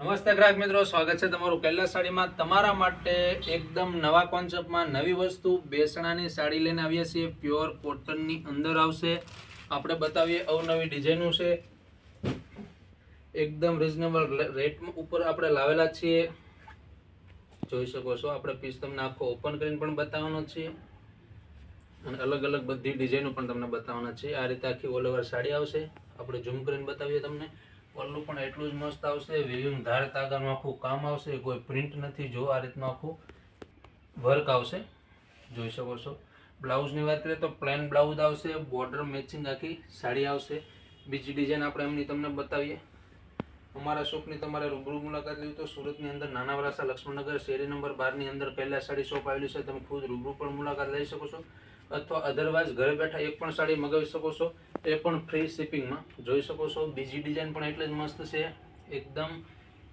નમસ્તે ગ્રાહક મિત્રો, સ્વાગત છે તમારું કૈલાસ સાડીમાં. તમારા માટે એકદમ નવા કોન્સેપ્ટમાં નવી વસ્તુ, બેસણાની સાડી લઈને આવીએ છીએ. પ્યોર કોટનની અંદર આવશે. આપણે બતાવીએ અવનવી ડિઝાઇનો છે. એકદમ રિઝનેબલ રેટ ઉપર આપણે લાવેલા છીએ. જોઈ શકો છો, આપણે પીસ તમને આખો ઓપન કરીને પણ બતાવવાનો છીએ. અને અલગ અલગ બધી ડિઝાઇનો પણ તમને બતાવવાના છે આ રીતે આખી ઓલ ઓવર સાડી આવશે. આપણે ઝૂમ કરીને બતાવીએ તમને. પલ્લું પણ એટલું જ મસ્ત આવશે. વિવિંગ ધાર તાગાનું આખું કામ આવશે. કોઈ પ્રિન્ટ નથી જો આ રીતનું આખું વર્ક આવશે. જોઈ શકો છો. બ્લાઉઝની વાત કરીએ તો પ્લેન બ્લાઉઝ આવશે. બોર્ડર મેચિંગ આખી સાડી આવશે. બીજી ડિઝાઇન આપણે એમની તમને બતાવીએ. અમારા શોપની તમારે રૂબરૂ મુલાકાત લેવી તો સુરતની અંદર નાના વરાસા લક્ષ્મણનગર શેરી નંબર બારની અંદર કૈલાસ સાડી શોપ આવેલી છે. તમે ખુદ રૂબરૂ પણ મુલાકાત લઈ શકો છો. અથવા અધરવાઇઝ ઘરે બેઠા એક પણ સાડી મગાવી શકો છો, એ પણ ફ્રી શિપિંગમાં જોઈ શકો છો. બીજી ડિઝાઇન પણ એટલે જ મસ્ત છે. એકદમ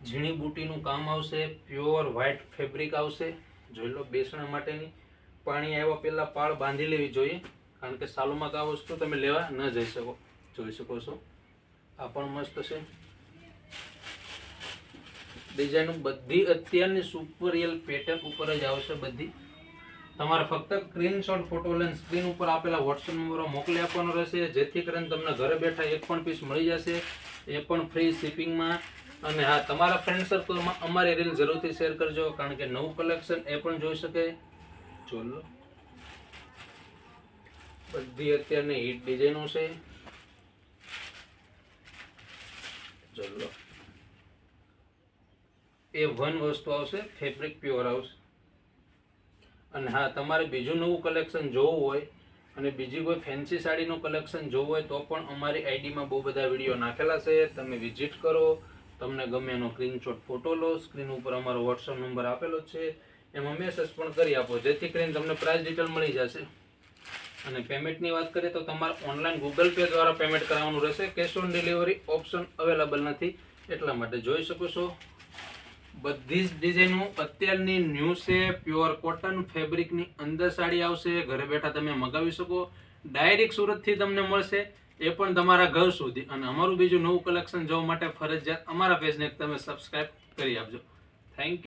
ઝીણી બુટીનું કામ આવશે પ્યોર વ્હાઇટ ફેબ્રિક આવશે. જોઈ લો બેસણા માટેની. પાણી આવ્યા પહેલાં પાળ બાંધી લેવી જોઈએ, કારણ કે સાલોમાં આ વસ્તુ તમે લેવા ન જઈ શકો, જોઈ શકો છો. આ પણ મસ્ત છે. ડિઝાઇન બધી અત્યારની સુપર રિયલ પેટર્ન ઉપર જ આવશે બધી. તમારે ફક્ત સ્ક્રીનશોટ, ફોટો લઈને સ્ક્રીન ઉપર આપેલા વોટ્સએપ નંબરો મોકલી આપવાનો રહેશે. જેથી કરીને તમને ઘરે બેઠા એક પણ પીસ મળી જશે. એ પણ ફ્રી શિપિંગમાં અને હા, તમારા ફ્રેન્ડ સર્કલમાં અમારી રીલ જરૂરથી શેર કરજો, કારણ કે નવું કલેક્શન એ પણ જોઈ શકે. ચોલો. બધી અત્યારની હિટ ડિઝાઇનો છે. ચલો. એ વન વસ્તુ આવશે ફેબ્રિક પ્યોર આવશે અને હા, તમારે બીજું નવું કલેક્શન જોવું હોય અને બીજી કોઈ ફેન્સી સાડીનું કલેક્શન જોવું હોય તો પણ અમારી આઈડીમાં બહુ બધા વીડિયો નાખેલા છે. તમે વિઝિટ કરો, તમને ગમે એનો સ્ક્રીનશોટ ફોટો લો સ્ક્રીન ઉપર અમારો વોટ્સઅપ નંબર આપેલો છે. એમાં મેસેજ પણ કરી આપો, જેથી કરીને તમને પ્રાઇસ ડિટેલ મળી જશે. અને પેમેન્ટની વાત કરીએ તો તમારે ઓનલાઈન ગૂગલ પે દ્વારા પેમેન્ટ કરાવવાનું રહેશે. Cash on delivery option available નથી. એટલા માટે જોઈ શકો છો. બધી જ ડિઝાઇનો અત્યારની ન્યૂ છે પ્યોર કોટન ફેબ્રિકની અંદર સાડી આવશે, ઘરે બેઠા તમે મગાવી શકો. ડાયરેક્ટ સુરતથી તમને મળશે, એ પણ તમારા ઘર સુધી. અને અમારું બીજું નવું કલેક્શન જોવા માટે ફરજિયાત અમારા પેજને તમે સબસ્ક્રાઇબ કરી આપજો. થેન્ક